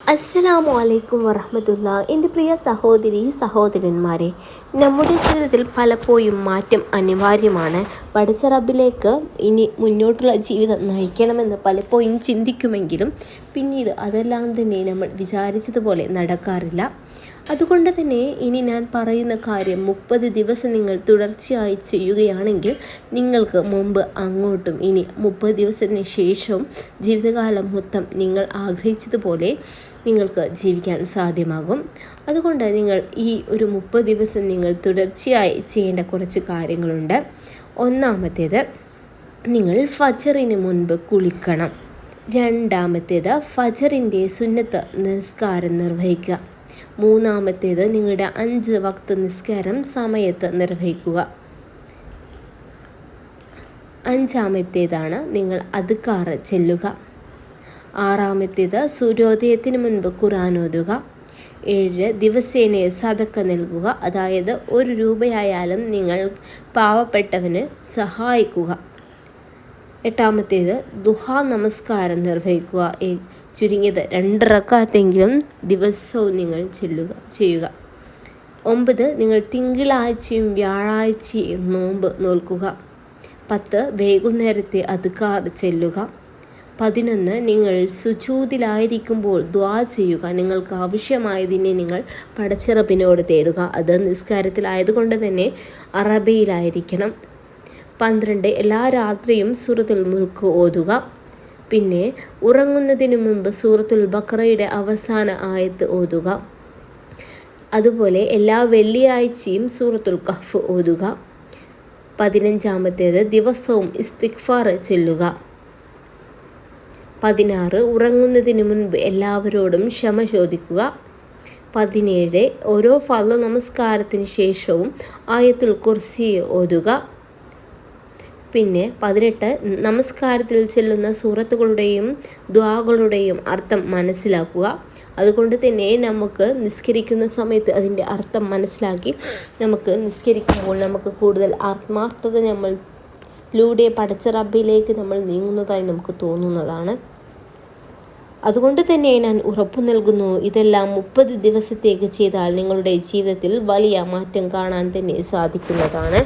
അസ്സലാമു അലൈക്കും വറഹമത്തുള്ള. എന്റെ പ്രിയ സഹോദരി സഹോദരന്മാരെ നമ്മുടെ ജീവിതത്തിൽ പലപ്പോഴും മാറ്റം അനിവാര്യമാണ്. പഠിച്ച ഇനി മുന്നോട്ടുള്ള ജീവിതം നയിക്കണമെന്ന് പലപ്പോഴും ചിന്തിക്കുമെങ്കിലും പിന്നീട് അതെല്ലാം തന്നെ നമ്മൾ വിചാരിച്ചതുപോലെ നടക്കാറില്ല. അതുകൊണ്ട് തന്നെ ഇനി ഞാൻ പറയുന്ന കാര്യം മുപ്പത് ദിവസം നിങ്ങൾ തുടർച്ചയായി ചെയ്യുകയാണെങ്കിൽ നിങ്ങൾക്ക് മുമ്പ് അങ്ങോട്ടും ഇനി മുപ്പത് ദിവസത്തിന് ശേഷവും ജീവിതകാലം മൊത്തം നിങ്ങൾ ആഗ്രഹിച്ചതുപോലെ നിങ്ങൾക്ക് ജീവിക്കാൻ സാധ്യമാകും. അതുകൊണ്ട് നിങ്ങൾ ഈ ഒരു മുപ്പത് ദിവസം നിങ്ങൾ തുടർച്ചയായി ചെയ്യേണ്ട കുറച്ച് കാര്യങ്ങളുണ്ട്. ഒന്നാമത്തേത് നിങ്ങൾ ഫജറിന് മുൻപ് കുളിക്കണം. രണ്ടാമത്തേത് ഫജറിന്റെ സുന്നത്ത് നിസ്കാരം നിർവഹിക്കുക. മൂന്നാമത്തേത് നിങ്ങളുടെ അഞ്ച് വക്ത് നിസ്കാരം സമയത്ത് നിർവഹിക്കുക. അഞ്ചാമത്തേതാണ് നിങ്ങൾ അതുക്കാറ് ചെല്ലുക. ആറാമത്തേത് സൂര്യോദയത്തിന് മുൻപ് ഖുറാൻ ഓതുക. ഏഴ് ദിവസേന സതക്ക നൽകുക. അതായത് ഒരു രൂപയായാലും നിങ്ങൾ പാവപ്പെട്ടവന് സഹായിക്കുക. എട്ടാമത്തേത് ദുഹാ നമസ്കാരം നിർവഹിക്കുക. ചുരുങ്ങിയത്. രണ്ടിറക്കാത്തെങ്കിലും ദിവസവും നിങ്ങൾ ചെല്ലുക ചെയ്യുക. ഒമ്പത് നിങ്ങൾ തിങ്കളാഴ്ചയും വ്യാഴാഴ്ചയും നോമ്പ് നോൽക്കുക. പത്ത് വൈകുന്നേരത്തെ അതുക്കാർ ചെല്ലുക. പതിനൊന്ന് നിങ്ങൾ സുചൂതിലായിരിക്കുമ്പോൾ ദ്വാ ചെയ്യുക. നിങ്ങൾക്ക് ആവശ്യമായതിനെ നിങ്ങൾ പടച്ചിറപ്പിനോട് തേടുക. അത് നിസ്കാരത്തിലായതുകൊണ്ട് തന്നെ അറബിയിലായിരിക്കണം. പന്ത്രണ്ട് എല്ലാ രാത്രിയും സുഹൃത്തുൽ മുൽക്ക് ഓതുക. പിന്നെ ഉറങ്ങുന്നതിന് മുമ്പ് സൂറത്തുൽ ബക്രയുടെ അവസാന ആയത്ത് ഓതുക. അതുപോലെ എല്ലാ വെള്ളിയാഴ്ചയും സൂറത്തുൽ കഹ്ഫ് ഓതുക. പതിനഞ്ചാമത്തേത് ദിവസവും ഇസ്തിഖ്ഫാർ ചെല്ലുക. പതിനാറ് ഉറങ്ങുന്നതിന് മുൻപ് എല്ലാവരോടും ക്ഷമ ചോദിക്കുക. പതിനേഴ് ഓരോ ഫല നമസ്കാരത്തിന് ശേഷവും ആയത്തുൽ കുർസി ഓതുക. പിന്നെ പതിനെട്ട് നമസ്കാരത്തിൽ ചെല്ലുന്ന സൂറത്തുകളുടെയും ദ്വാകളുടെയും അർത്ഥം മനസ്സിലാക്കുക. അതുകൊണ്ട് തന്നെ നമുക്ക് നിസ്കരിക്കുന്ന സമയത്ത് അതിന്റെ അർത്ഥം മനസ്സിലാക്കി നമുക്ക് നിസ്കരിക്കുമ്പോൾ നമുക്ക് കൂടുതൽ ആത്മാർത്ഥത നമ്മൾ ലൂടെ പടച്ച റബ്ബിലേക്ക് നമ്മൾ നീങ്ങുന്നതായി നമുക്ക് തോന്നുന്നതാണ്. അതുകൊണ്ട് തന്നെ ഞാൻ ഉറപ്പു നൽകുന്നു ഇതെല്ലാം മുപ്പത് ദിവസത്തേക്ക് ചെയ്താൽ നിങ്ങളുടെ ജീവിതത്തിൽ വലിയ മാറ്റം കാണാൻ തന്നെ സാധിക്കുന്നതാണ്.